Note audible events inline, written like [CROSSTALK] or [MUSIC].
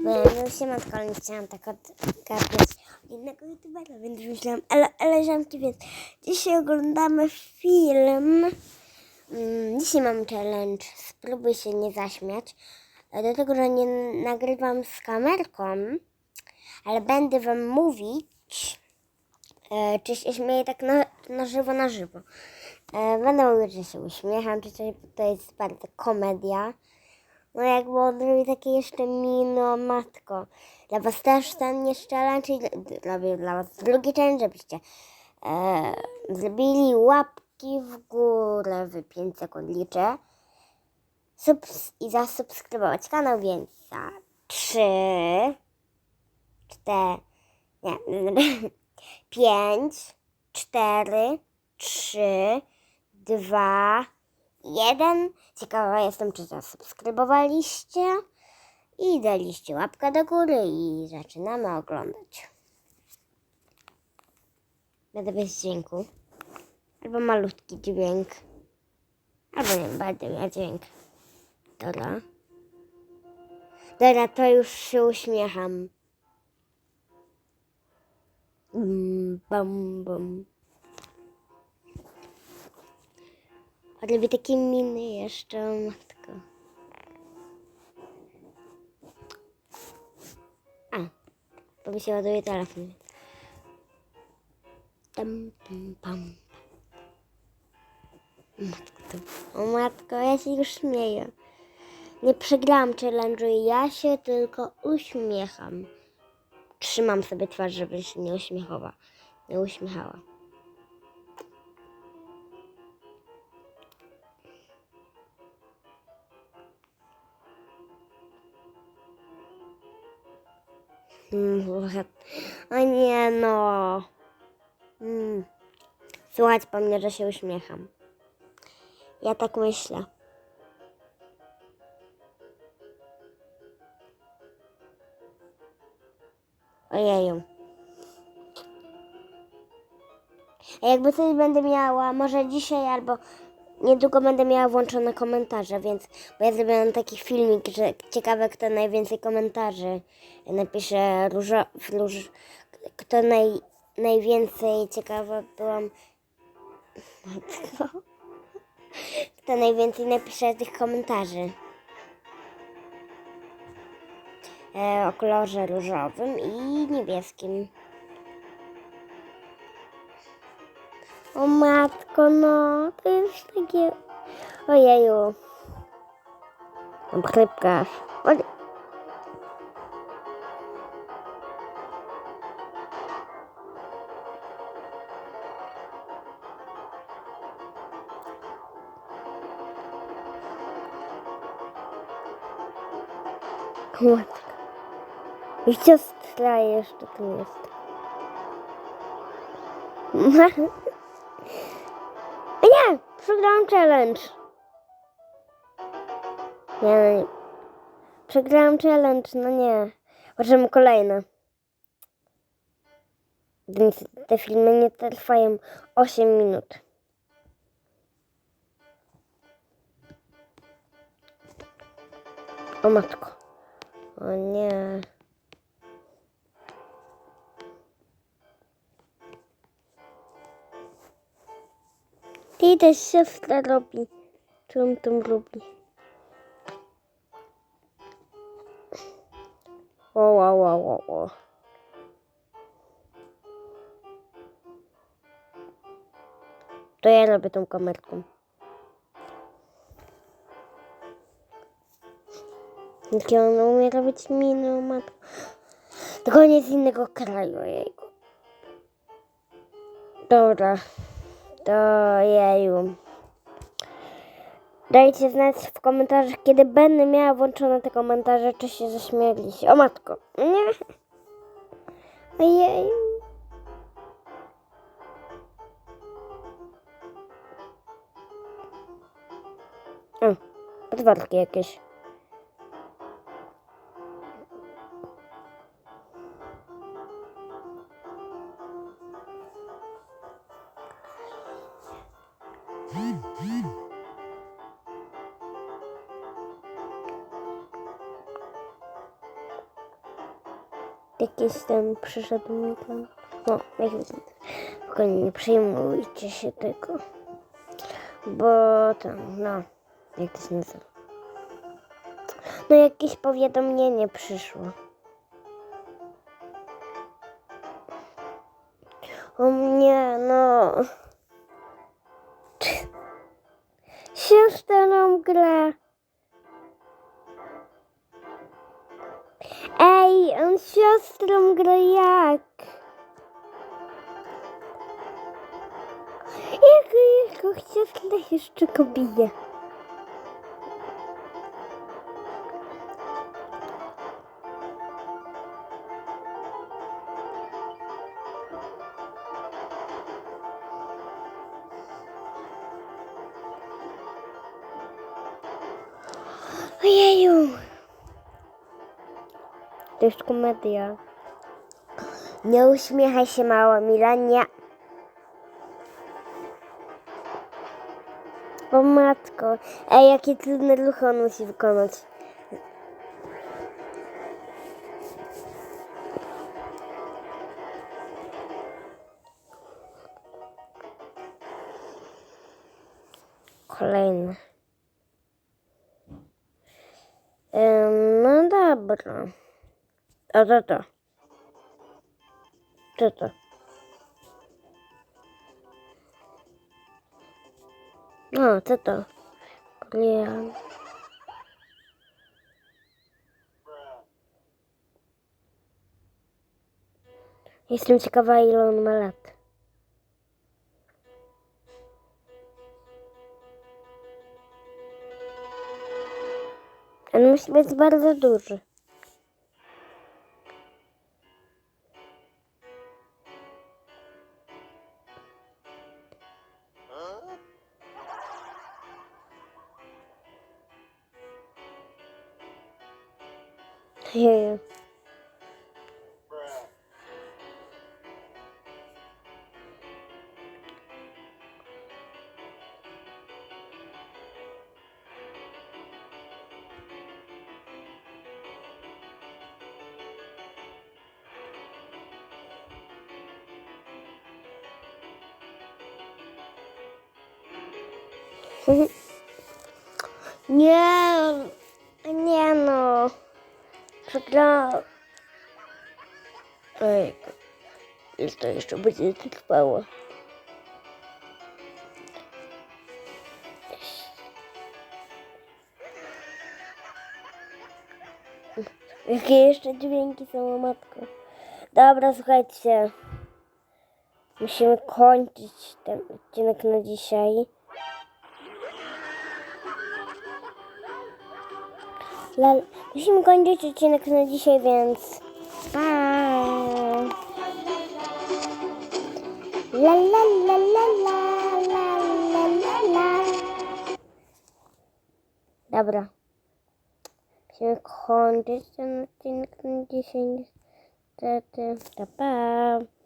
No, siemanko, ale nie chciałam tak odgarniać innego youtubera, więc myślałam, ale, ale więc dzisiaj oglądamy film. Mm, dzisiaj mam challenge, spróbuj się nie zaśmiać. Do tego, że nie nagrywam z kamerką, ale będę wam mówić, e, czy się śmieję tak na, na żywo, na żywo. E, będę mówić, że się uśmiecham, czy coś, bo to jest bardzo komedia. No jakby on robi takie jeszcze mino, matko. Dla was też ten jest challenge i robię dla was drugi challenge, żebyście e, zrobili łapki w górę w 5 sekund liczę. Subs i zasubskrybować kanał, więc za 3, 4, nie, 5, 4, 3, 2, jeden. Ciekawa jestem, czy zasubskrybowaliście i daliście łapkę do góry i zaczynamy oglądać. Będę bez dźwięku. Albo malutki dźwięk. Albo nie będę miał dźwięk. Dobra. Dobra, to już się uśmiecham. Mm, bam, bam. Robię takie miny jeszcze, matko. A, bo mi się ładuje telefon. Tam, pam. Matko. O matko, ja się już śmieję. Nie przegrałam challenge'u, ja się tylko uśmiecham. Trzymam sobie twarz, żeby się nie uśmiechała. Nie uśmiechała. O nie no. Mm. Słuchać po mnie, że się uśmiecham. Ja tak myślę. Ojeju. A jakby coś będę miała, może dzisiaj albo niedługo będę miała włączone komentarze, więc bo ja zrobiłam taki filmik, że ciekawe kto najwięcej komentarzy napisze różo, róż, kto naj, najwięcej ciekawa byłam [LAUGHS] kto najwięcej napisze tych komentarzy e, o kolorze różowym i niebieskim. O matko, no, to jest takie... Ojeju. Mam chrypkę. O... Matko. I siostra jeszcze tu jest. A nie! Przegrałam challenge. Nie, no. Przegrałam challenge, no nie. Możemy kolejne. Więc te filmy nie trwają 8 minut. O matko. O nie. Ty też siostra robi. On tam robi? O, o, o, o, o. To ja robię tą kamerką. Jakie ona umie robić miny, matko. Tylko nie z innego kraju, jejku. Dobra. To jeju. Dajcie znać w komentarzach, kiedy będę miała włączone te komentarze, czy się zaśmieliście. O matko. Nie. Ojeju. O, podwarki jakieś. Jakiś tam przyszedł mi tam. No, jak. Spokojnie, nie przejmujcie się tego. Bo tam, no, jak to się nazywa? No, jakieś powiadomienie przyszło. O mnie, no się w tę grę. Ej, on siostrą gra jak? Jak, jak, jak, jak, jak, Ojeju. To jest komedia. Nie uśmiechaj się, mała Milania. O matko. Ej, jakie trudne ruchy on musi wykonać. Kolejny. No dobra. A co to? Co to? No, co to? Glian. Jestem ciekawa, ile on ma lat. Musi być bardzo duży. Jeju. [LAUGHS] Nie, nie no. Przegrałam. Ej, ile to jeszcze będzie trwało? Jakie jeszcze dźwięki są, matko. Dobra, słuchajcie. Musimy kończyć ten odcinek na dzisiaj. La, musimy kończyć odcinek na dzisiaj, więc pa! La la la la la la la la la Dobra. Musimy kończyć ten odcinek na dzisiaj. Niestety. Pa, pa.